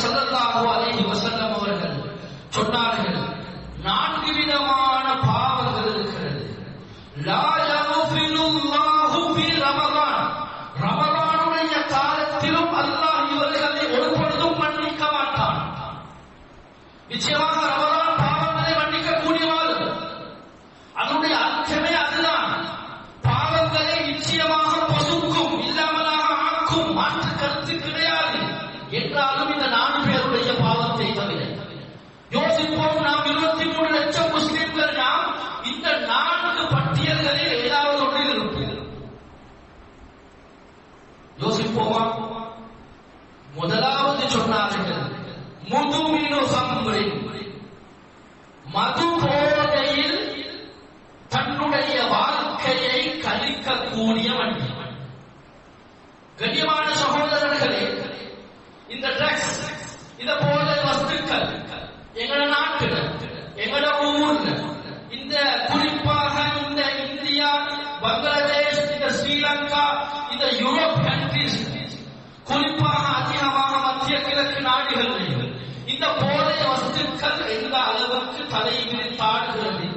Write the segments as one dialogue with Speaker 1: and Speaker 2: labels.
Speaker 1: ஸல்லல்லாஹு அலைஹி வஸல்லம் அவர்கள் சொன்னார்கள் நான்கு விதமான பாவங்கள் இருக்கிறது. லா யக்ஃபிருல்லாஹு ஃபி ரமலான் ரமலானுடைய காலத்திலும் அல்லாஹ் இவர்களை ஒரு மன்னிக்க மாட்டான். நிச்சயமாக ரமலான் பாவங்களை மன்னிக்க கூடியவாறு அதனுடைய அர்த்தமே அதுதான். பாவங்களை நிச்சயமாக பசுக்கும் இல்லாமலாக ஆக்கும் மாற்று கருத்து கிடையாது. என்றாலும் இந்த நான்கு பேருடைய பாவம் செய்யவில்லை யோசிப்போம் நாம் இருபத்தி மூணு லட்சம் முஸ்லிம்கள் நாம் இந்த நான்கு பட்டியல்களில் ஏதாவது ஒன்றில் இருப்பீர்கள். யோசிப்போமா? முதலாவது சொன்னார்கள் முதுமினு சம்ரின் மது போதையில் தன்னுடைய வாழ்க்கையை கழிக்கக்கூடிய வண்டி. கண்ணியமா? இந்த ட்ரக்ஸ் இத போல வஸ்துக்கள் எங்களோட நாட்டுல எங்களோட ஊர்ல இந்த குறிப்பாக இந்த இந்தியா பங்களாதேஷ் இந்த ஸ்ரீலங்கா இந்த யூரோப் கண்ட்ரிஸ் குறிப்பாக அதிகமாக மத்திய கிழக்கு நாடுகள் இந்த போதை வஸ்துக்கள் எந்த அளவுக்கு தலை விரித்தாடுகிறது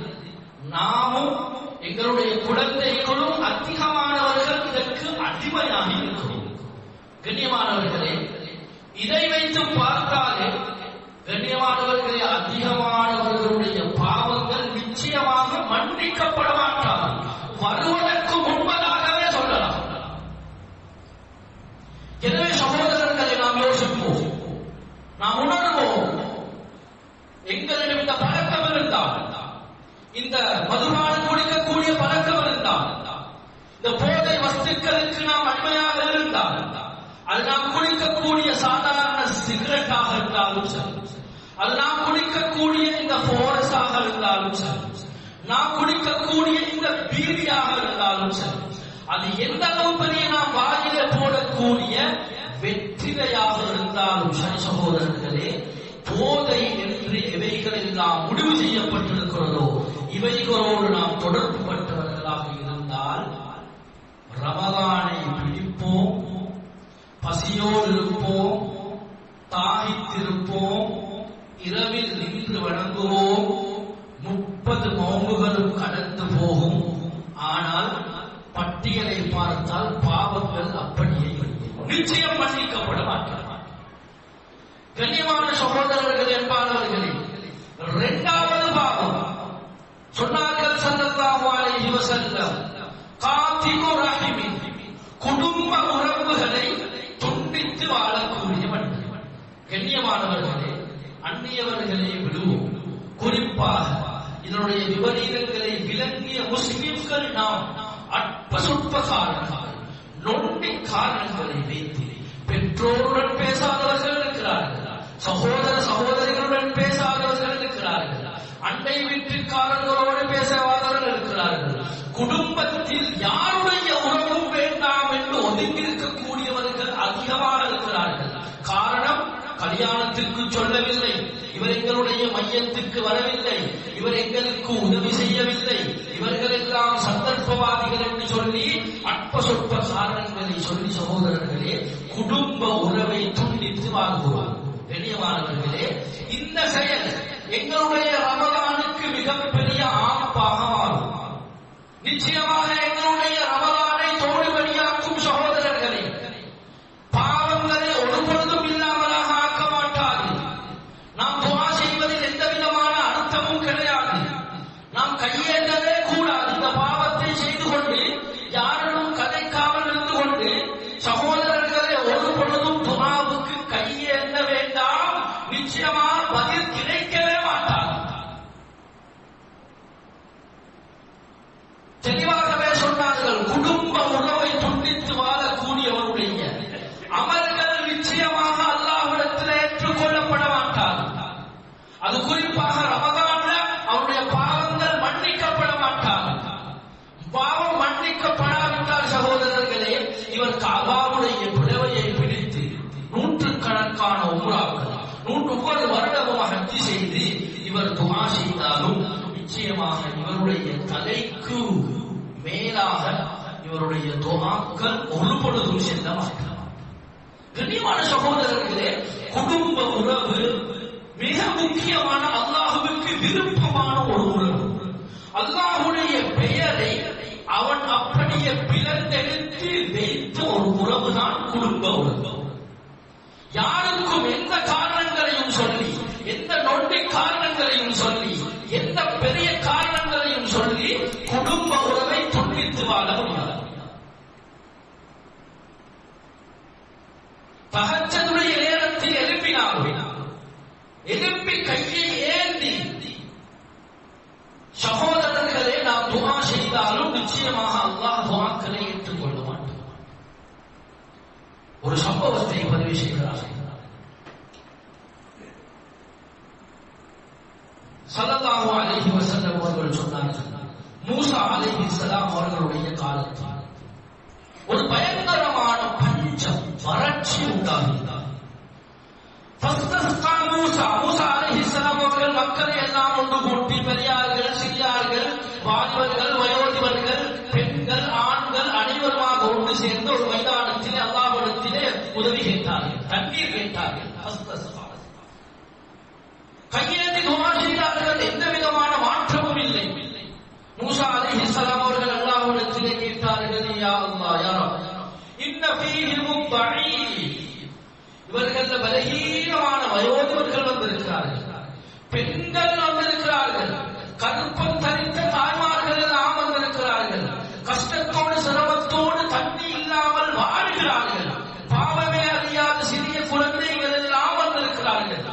Speaker 1: நாமும் எங்களுடைய குழந்தைகளும் அதிகமானவர்கள் இதற்கு அடிமையாக இருக்கிறோம். கண்ணியமானவர்களே இதை வைத்து பார்த்தாலே கண்ணியமானவர்களே அதிகமானவர்களுடைய பாவங்கள் நிச்சயமாக மன்னிக்கப்பட மாட்டாது வருவதற்கு முன்பதாகவே சொல்லலாம். எனவே சகோதரர்களை நாம் யோசிப்போம். நாம் உணர்வோம். எங்களிடம் இந்த பழக்கம் இருந்தால் இந்த மதுபானம் குடிக்கக்கூடிய பழக்கம் இருந்தால் இந்த போதை வஸ்துக்களுக்கு நாம் அண்மையாக இருந்தால் அது நாம் குடிக்கக்கூடிய சாதாரண சிகரெட்டாக இருந்தாலும் சரி. அது நாம் குடிக்கக்கூடிய இந்த போரஸாக இருந்தாலும் சரி. நாம் குடிக்கக்கூடிய இந்த பீடியாக இருந்தாலும் சரி. அது எந்த அளவு பெரிய நாம் வாயில போடக்கூடிய வெற்றிலையாக இருந்தாலும் சரி சகோதரர்களே போதை என்று எவைகள் நாம் முடிவு செய்யப்பட்டிருக்கிறதோ இவைகளோடு நாம் தொடர்பு பட்டவர்களாக இருந்தால் ரமதானை பிடிப்போம் பசியோடு இருப்போம் தாகித்திருப்போம் இரவில் நின்று வணங்குவோம் முப்பது நோம்புகளும் கடந்து போகும் ஆனால் பட்டியலை பார்த்தால் பாவங்கள் அப்படியே இருக்கும் நிச்சயம் மன்னிக்கப்பட மாட்டார் கண்ணியமான சகோதரர்கள் என்பார்களே இரண்டாவது பாவம் சொன்னார்கள் ஸல்லல்லாஹு அலைஹி வஸல்லம் காத்திபு ரஹிமி குடும்ப உறவுகளை துண்டித்து வாழக்கூடியவன் கண்ணியமானவர்களே அந்நியவர்களை விடுவோம். குறிப்பாக இதனுடைய விபரீதங்களை விளங்கிய முஸ்லிம்கள் நாம் அற்ப சொற்ப காரணங்கள் நொண்டி காரணங்களை வைத்து பெற்றோருடன் பேசாதவர்கள் இருக்கிறார்கள் சகோதர சகோதரிகளுடன் பேச அண்டை வீட்டிற்காரர்களோடு பேசாதவர்கள் இருக்கிறார்கள். குடும்பத்தில் யாருடைய உறவும் வேண்டாம் என்று ஒதுங்கி இருக்கக்கூடியவர்கள் அதிகமாக இருக்கிறார்கள். காரணம் கல்யாணத்திற்கு சொல்லவில்லை. இவர் எங்களுடைய மையத்திற்கு வரவில்லை. இவர் எங்களுக்கு உதவி செய்யவில்லை. இவர்கள் எல்லாம் சந்தர்ப்பவாதிகள் என்று சொல்லி அற்ப சொற்ப காரணங்களை சொல்லி சகோதரர்களே குடும்ப உறவை துண்டித்து வாழ்கிறோம் பெரியவானவர்களே இந்த செயல் எங்களுடைய ரமதானுக்கு மிகப்பெரிய ஆப்பாக மாறும். நிச்சயமாக எங்களுடைய மேலாக இவருடைய தலைக்கு மேலாக இவருடைய துவாக்கள் ஒரு பொழுதும் செல்ல மாட்டார். கண்ணியமான சகோதரர்களே குடும்ப உறவு மிக முக்கியமான அல்லாஹுவுக்கு விருப்பமான ஒரு உறவு. அல்லாஹுடைய பெயரை அவன் அப்படியே பிளந்தெடுத்து வைத்த ஒரு உறவு தான் குடும்ப உறவு. யாருக்கும் எந்த காரணங்களையும் சொல்லி எந்த நொண்டி காரணங்களையும் சொல்லி எந்த பெரிய காரணம் துண்டித்து வாழ முடியாது நேரத்தில் எழுப்பினார்கள் எழுப்பி கையை ஏந்தி சகோதரர்களே நாம் துவா செய்தாலும் நிச்சயமாக அல்லாஹ் துவாக்களை ஏற்றுக்கொள்ள மாட்டோம் ஒரு சம்பவத்தை பதிவு செய்கிறார்கள் சல்லல்லாஹு அலைஹி வஸல்லம் அவர்கள் சொன்னார்கள் மூசா அலைஹி ஸலாம் அவர்களுடைய காலத்தில் ஒரு பயங்கரமான பஞ்சம் வறட்சி உண்டாகின்றார் ஃபஸ்தஸ்கா மூசா மூசா அலைஹிஸ்ஸலாம் அவர்கள் மக்களை எல்லாம் ஒன்று கூட்டி பெரியார்கள் சிறியார்கள் வாலிபர்கள் வயோதிபர்கள் பெண்கள் ஆண்கள் அனைவருமாக ஒன்று சேர்ந்து ஒரு மைதானத்திலே அல்லாவிடத்திலே உதவி கேட்டார்கள் தண்ணீர் கேட்டார்கள். ஃபஸ்தஸ்கா கையேந்தி துவா செய்தார்கள் எந்த விதமான மாற்றமும் இல்லை மூசா அலைஹிஸ்ஸலாம் அவர்கள் அல்லாஹ்விடத்திலே கேட்டார்கள் யா அல்லாஹ் யா ரப் இன்ன ஃபீஹிம் தஈஃப் இவர்கள் பலகீனமான வயோதிபர்கள் வந்திருக்கிறார்கள் பெண்கள் வந்திருக்கிறார்கள். கருப்பம் தரித்த தாய்மார்கள் எல்லாம் வந்திருக்கிறார்கள். கஷ்டத்தோடு சிரமத்தோடு தண்ணி இல்லாமல் வாழ்கிறார்கள். பாவமே அறியாத சிறிய குழந்தைகள் எல்லாம் வந்திருக்கிறார்கள்.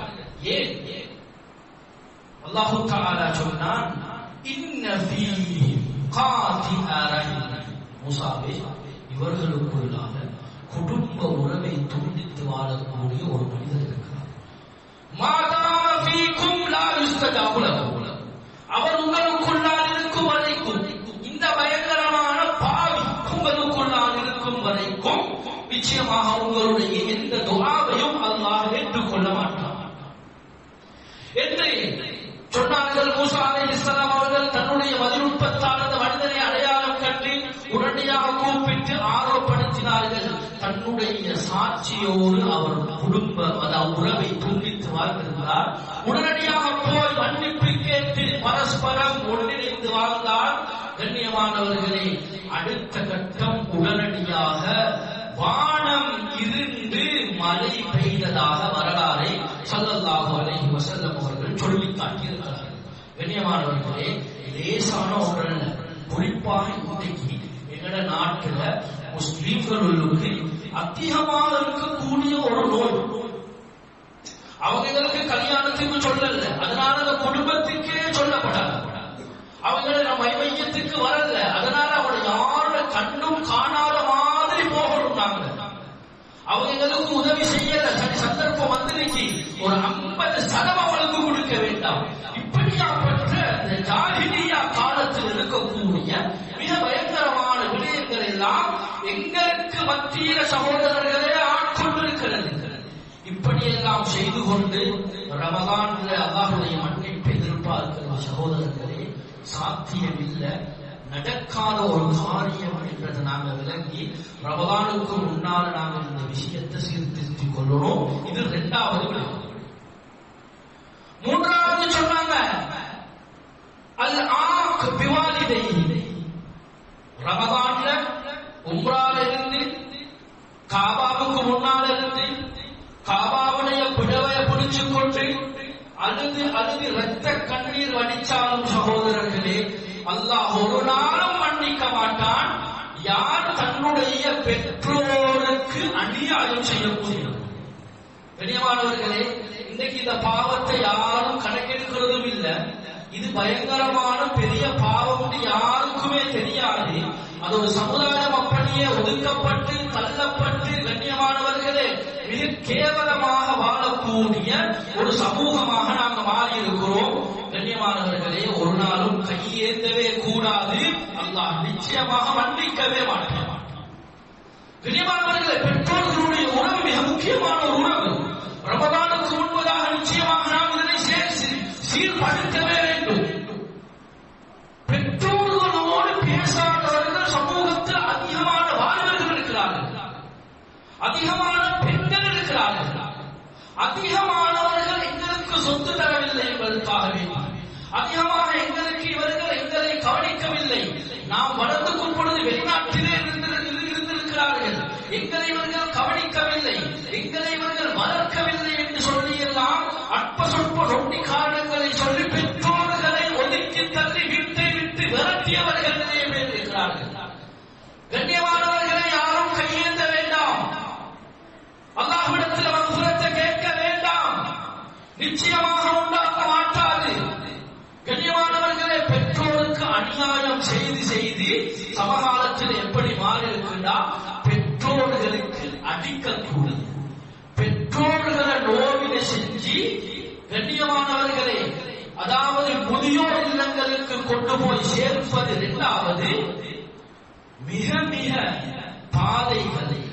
Speaker 1: ஏன்? அல்லாஹு தாலா சொன்னான் இன்ன ஃபீஹிம் மூசாவே இவர்களுக்குள்ளாக குடும்ப உறவை துண்டித்து வாழக்கூடிய ஒரு மனிதர் இருக்கிறார். ஃபீக்கும் லா யுஸ்தஜாபு லஹு அவர் உங்களுக்குள்ளால் இருக்கும் வரைக்கும் இந்த பயங்கரமான பாவி உங்களுக்குள்ளால் இருக்கும் வரைக்கும் நிச்சயமாக உங்களுடைய எந்த துவாவையும் அல்லாஹ் ஏற்றுக்கொள்ள மாட்டான். என்று சொன்னார்கள் மூசா இஸ்லாம் அவர்கள் தன்னுடைய மதிநுட்பத்தால் அந்த மனிதனை அடையாளம் கண்டு உடனடியாக கூப்பிட்டு ஆர்வப்படுத்தினார்கள். தன்னுடைய சாட்சியோடு அவர் குடும்ப அதாவது உறவை துண்டித்து வாழ்ந்திருந்தார் உடனடியாக போய் மன்னிப்பு கேட்டு பரஸ்பரம் ஒன்றிணைந்து வாழ்ந்தார் கண்ணியமானவர்களே அடுத்த கட்டம் உடனடியாக வானம் இருந்து மழை பெய்ததாக வரலாறை ஸல்லல்லாஹு அலைஹி வஸல்லம் அவர்கள் சொல்லி காட்டியிருக்கிறார்கள். கண்ணியமானவர்களே லேசான ஒன்றல்ல குறிப்பாக இன்றைக்கு எங்கட நாட்டுல முஸ்லீம்களுக்கு அதிகமாக இருக்கக்கூடிய ஒரு நோய். அவங்களுக்கு கல்யாணத்துக்கு சொல்லல. அதனால அந்த குடும்பத்துக்கே சொல்லப்படாது. அவங்களை நம்ம மையத்துக்கு வரல. அதனால அவளை யார கண்ணும் காணாத மாதிரி போகணும் நாங்க. அவங்களுக்கு உதவி செய்யல. சரி சந்தர்ப்பம் வந்துருச்சு. ஒரு ஐம்பது சதம் அவளுக்கு கொடுக்க வேண்டாம். இப்படியாப்பட்ட இந்த ஜாகிரியா காலத்தில் இருக்கக்கூடிய மிக பயங்கரமான விடயங்கள் எல்லாம் எங்களுக்கு மத்தியில சகோதரர்கள் இப்படியெல்லாம் செய்து கொண்டு ரமதான்ல அல்லாஹுடைய மன்னிப்பை எதிர்பார்க்கிற சகோதரர்களே சாத்தியமில்லை. நடக்காத ஒரு காரியம் என்றதை நாங்க விளங்கி ரமதானுக்கு முன்னால நாங்க இந்த விஷயத்தை சீர்திருத்திக் கொள்ளணும் இது இரண்டாவது விளக்கம் மூன்றாவது சொன்னாங்க அல் ஆக் பிவாலிதை ரமதான்ல உம்ரால இருந்து காபாவுக்கு முன்னால இருந்து காபாவுடைய பிடவைய பிடிச்சு கொண்டு அழுது அழுது ரத்த கண்ணீர் வடிச்சாலும் சகோதரர்களே அல்லாஹ் ஒரு நாளும் மன்னிக்க மாட்டான் யார் தன்னுடைய பெற்றோருக்கு அநியாயம் செய்யக்கூடியவர் கண்ணியமானவர்களே இன்னைக்கு இந்த பாவத்தை யாரும் கணக்கெடுக்கிறதும் இல்ல. இது பயங்கரமான பெரிய பாவம் யாருக்குமே தெரியாது. அது ஒரு சமுதாயம் அப்படியே ஒதுக்கப்பட்டு தள்ளப்பட்டு கண்ணியமானவர்களே மிக கேவலமாக வாழக்கூடிய ஒரு சமூகமாக நாங்க மாறி இருக்கிறோம் கண்ணியமானவர்களே ஒரு நாளும் கையேந்தவே கூடாது. அல்லாஹ் நிச்சயமாக மன்னிக்கவே மாட்டான். கண்ணியமானவர்களே பெற்றோர்களுடைய உறவு மிக முக்கியமான ஒரு அற்ப சொற்ப ரொட்டி காரணங்களை சொல்லி பெற்றோர்களை ஒதுக்கி தள்ளி வீட்டை விட்டு விரட்டியவர்கள் நிறைய பேர் இருக்கிறார்கள் கண்ணியமானவர்களை யாரும் கையேந்த வேண்டாம். அல்லாஹ்விடத்தில் மகசுரத்தை கேட்க வேண்டாம். நிச்சயமாக உண்டாக்க மாட்டாது. கண்ணியமானவர்களே பெற்றோருக்கு அநியாயம் செய்து செய்து சமகாலத்தில் எப்படி மாறி இருக்கின்றா பெற்றோர்களுக்கு அடிக்கக்கூடாது கண்ணியமானவர்களே அதாவது முதியோர் இல்லங்களுக்கு கொண்டு போய் சேர்ப்பது இரண்டாவது மிக மிக பாதைகளில்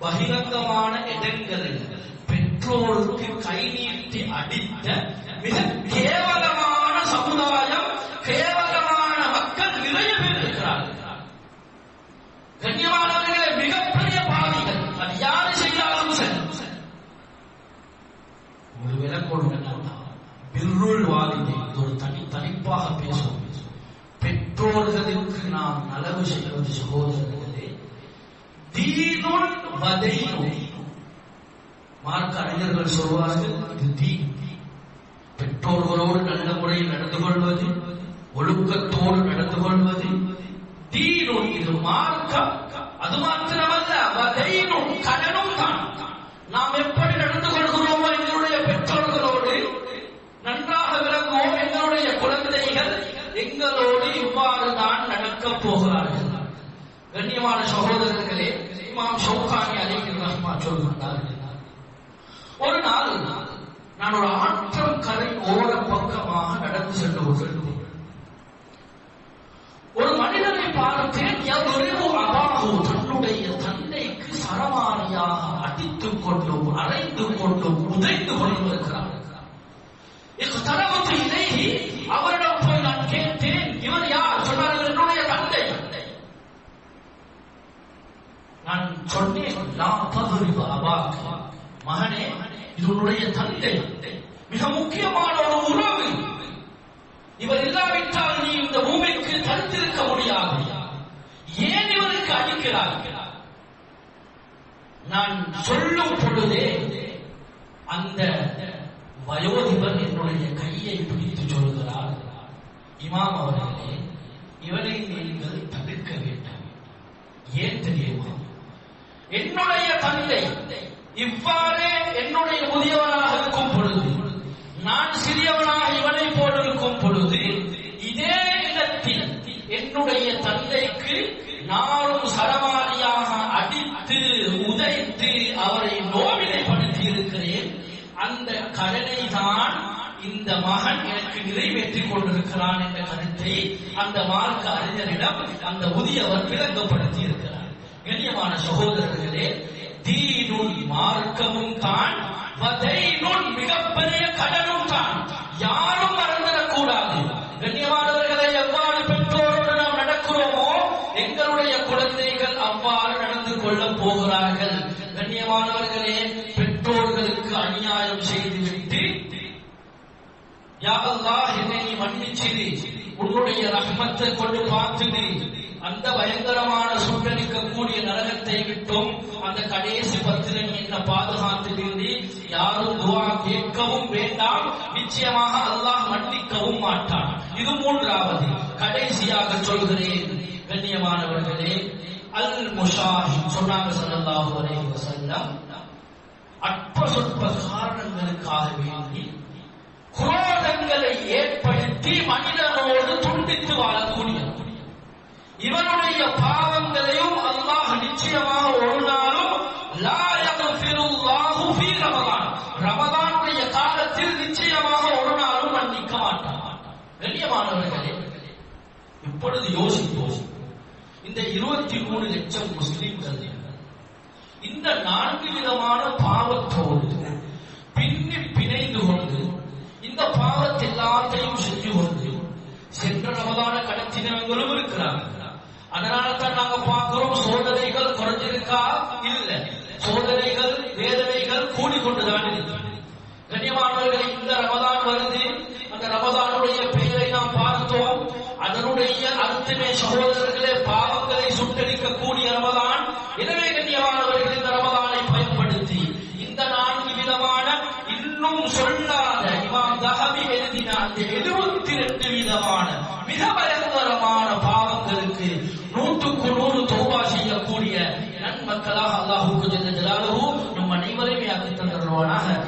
Speaker 1: பகிரங்கமான இடங்களில் பெற்றோருக்கு கை நீட்டி அடித்த மிக கேவலமான சமுதாயம் அளவு நாம் நலவு செய்வது சகோதரர்களே தீனுன் வதைனும் மார்க்க அறிஞர்கள் சொல்வார்கள் இது தீ பெற்றோர்களோடு நல்ல முறையில் நடந்து கொள்வது ஒழுக்கத்தோடு நடந்து கொள்வது தீனும் இது மார்க்கம். அது மாத்திரமல்ல வதைனும் கடனும் தான் நாம் எப்படி நடந்து கொள்கிறோமோ எங்களுடைய பெற்றோர்களோடு நன்றாக விளங்குவோம் எங்களுடைய குழந்தைகள் எங்களோடு இவ்வாறு தான் நடக்கப் போகிறார்கள். கண்ணியமான சகோதரர்களே இமாம் ஷௌகானி அலைஹி ரஹ்மா சொல்கின்றார்கள். ஒரு நாள் நான் ஒரு ஆற்றம் கரை ஓர பக்கமாக நடந்து சென்று கொண்டிருந்தேன். ஒரு மனிதனை பார்த்தேன் எவ்வளவு அபாகோ தன்னுடைய தந்தைக்கு சரமாரியாக அடித்துக் கொண்டும் அரைந்து கொண்டும் உதைந்து கொண்டும் இருக்கிறார் தரவத்து இலேஹி அவர் போய் நான் கேட்டேன் இவர் யார் சொன்னார்கள் என்னுடைய தந்தை நான் சொன்னேன் மகனே இது உன்னுடைய தந்தை. மிக முக்கியமான ஒரு உறவு. இவர் இல்லாவிட்டால் நீ இந்த பூமிக்கு தடுத்திருக்க முடியாது. ஏன் இவருக்கு அழிக்கிறார் நான் சொல்லும் பொழுதே அந்த வயோதிபர் என்னுடைய கையை பிடித்து சொல்கிறார். இமாம் அவர்களே இவனை நீங்கள் தடுக்க வேண்டும். ஏன் தெரியுமா? என்னுடைய தந்தை இவ்வாறே என்னுடைய முதியவனாக இருக்கும் பொழுது நான் சிறியவனாக இவனை போல் இருக்கும் பொழுது இதே இடத்தில் என்னுடைய தந்தைக்கு நானும் சரமாரியாக அடித்து உதைத்து அவரை நோவினைப்படுத்தி இருக்கிறேன். அந்த கடனை தான் இந்த மகன் எனக்கு நிறைவேற்றிக் கொண்டிருக்கிறான் என்ற கருத்தை அந்த மார்க்க அறிஞரிடம் அந்த முதியவர் விளங்கப்படுத்தி இருக்கிறார் கண்ணியமான சகோதரர்களே தீனுன் மார்க்கமும் தான் வதைனுன் மிகப்பெரிய கடனும் தான். யாரும் மறந்துடக்கூடாது. கண்ணியமானவர்களை எவ்வாறு பெற்றோரோடு நாம் நடக்கிறோமோ எங்களுடைய குழந்தைகள் அவ்வாறு நடந்து கொள்ளப் போகிறார்கள். கண்ணியமானவர்களே பெற்றோர்களுக்கு அநியாயம் செய்துவிட்டு யா என்னை மன்னிச்சிரு. உன்னுடைய ரகமத்தை கொண்டு பார்த்துடு. அந்த பயங்கரமான சுட்டரிக்கக்கூடிய நரகத்தை விட்டும் அந்த கடைசி பத்திர என்ற என்ன பாதுகாத்துட்டு யாரும் துவா கேட்கவும் வேண்டாம். நிச்சயமாக அல்லாஹ் மன்னிக்கவும் மாட்டான். இது மூன்றாவது கடைசியாக சொல்கிறேன். கண்ணியமானவர்களே அல் முஷாஹித் சொன்னாங்க ஸல்லல்லாஹு அலைஹி வஸல்லம் அற்ப சொற்ப காரணங்களுக்காக வேண்டி குரோதங்களை ஏற்படுத்தி மனிதனோடு துண்டித்து வாழக்கூடியது இவனுடைய பாவங்களையும் அல்லாஹ் நிச்சயமாக ஒரு நாளும் லா யக்ஃபிருல்லாஹு காலத்தில் நிச்சயமாக ஒரு நாளும் மன்னிக்க மாட்டான். கண்ணியமானவர்களே இப்பொழுது யோசிப்போம். இந்த இருபத்தி மூணு லட்சம் முஸ்லிம்கள் இந்த நான்கு விதமான பாவத்தோடு பின்னி பிணைந்து கொண்டு இந்த பாவத்தை எல்லாத்தையும் செஞ்சு கொண்டு சென்ற ரமதான கடத்தினவங்களும் இருக்கிறாங்க அதனாலதான் நாங்க பார்க்கிறோம் சோதனைகள் குறைஞ்சிருக்கா? இல்ல. சோதனைகள் வேதனைகள் கூடிக்கொண்டுதான் கண்ணியமானவர்களே இந்த ரமதான் வருது. அந்த ரமதானுடைய பெயரை நாம் பார்த்தோம். அதனுடைய அர்த்தமே சகோதரர்களே பாவங்களை சுட்டரிக்கக்கூடிய ரமதான். எனவே கண்ணியமானவர்கள் இந்த ரமதானை பயன்படுத்தி இந்த நான்கு விதமான இன்னும் சொல்லாத இமாம் தகவி எழுதின அந்த எழுபத்தி ரெண்டு விதமான மிக Subhanahu wa ta'ala